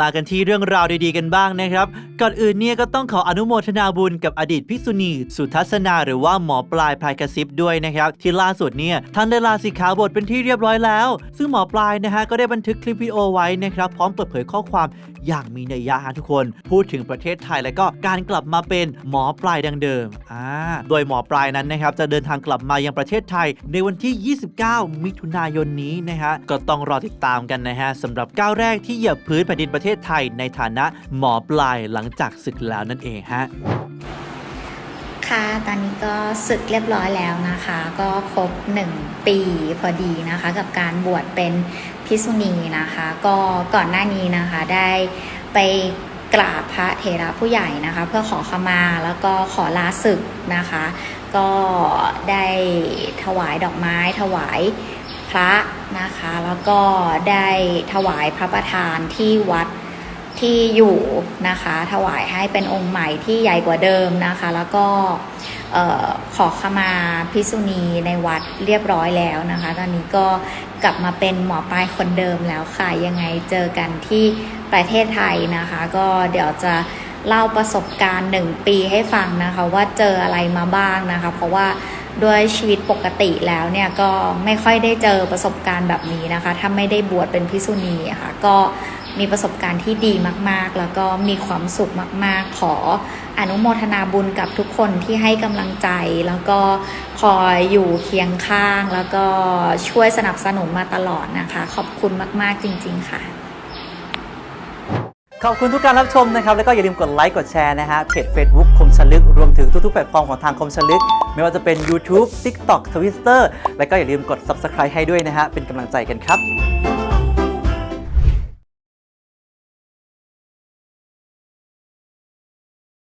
มากันที่เรื่องราวดีๆกันบ้างนะครับ ก่อนอื่นเนี่ยก็ต้องขออนุโมทนาบุญกับอดีตภิกษุณี สุทัศนาหรือว่าหมอปลายพายกระซิบด้วยนะครับ ที่ล่าสุดเนี่ยท่านได้ลาสิกขาบทเป็นที่เรียบร้อยแล้ว ซึ่งหมอปลายนะฮะก็ได้บันทึกคลิปวิดีโอไว้นะครับ พร้อมเปิดเผยข้อความอย่างมีนัยยะฮะทุกคน พูดถึงประเทศไทยแล้วก็การกลับมาเป็นหมอปลายดังเดิมอ่าโดยหมอปลายนั้นนะครับจะเดินทางกลับมายังประเทศไทย ในวันที่ 29 มิถุนายนนี้นะฮะก็ต้องรอติดตามกันนะฮะสำหรับก้าวแรกที่เหยียบพื้นแผ่นดินประเทศไทยในฐานะหมอปลายหลังจากศึกแล้วนั่นเองฮะค่ะ ตอนนี้ก็ศึกเรียบร้อยแล้วนะคะ ก็ครบ 1 ปีพอดีนะคะ กับการบวชเป็นพิษุณีนะคะ ก็ก่อนหน้านี้นะคะได้ไปกราบพระเถระผู้ใหญ่นะคะ เพื่อขอขมาแล้วก็ขอลาศึกนะคะ ก็ได้ถวายดอกไม้ถวายพระนะคะ แล้วก็ได้ถวายพระประธานที่วัด ที่อยู่นะคะ ถวายให้เป็นองค์ใหม่ที่ใหญ่กว่าเดิมนะคะ แล้วก็ขอขมาพิษุณีในวัดเรียบร้อยแล้วนะคะ ตอนนี้ก็กลับมาเป็นหมอปลายคนเดิมแล้วค่ะ ยังไงเจอกันที่ประเทศไทยนะคะ ก็เดี๋ยวจะเล่าประสบการณ์หนึ่งปีให้ฟังนะคะ ว่าเจออะไรมาบ้างนะคะ เพราะว่าด้วยชีวิตปกติแล้วเนี่ยก็ไม่ค่อยได้เจอประสบการณ์แบบนี้นะคะ ถ้าไม่ได้บวชเป็นพิษุณีะค่ะก็ มีประสบการณ์ที่ดีมากๆ แล้วก็มีความสุขมาก ๆ ขออนุโมทนาบุญกับทุกคนที่ให้กำลังใจ แล้วก็คอยอยู่เคียงข้าง แล้วก็ช่วยสนับสนุนมาตลอดนะคะ ขอบคุณมาก ๆ จริง ๆ ค่ะขอบคุณทุกการรับชมนะครับ แล้วก็อย่าลืมกดไลค์กดแชร์นะฮะเพจ Facebook คมชลึก รวมถึงทุกๆแพลตฟอร์มของทางคมชลึก ไม่ว่าจะเป็น YouTube TikTok Twitter แล้วก็อย่าลืมกด Subscribe ให้ด้วยนะฮะเป็นกำลังใจกันครับ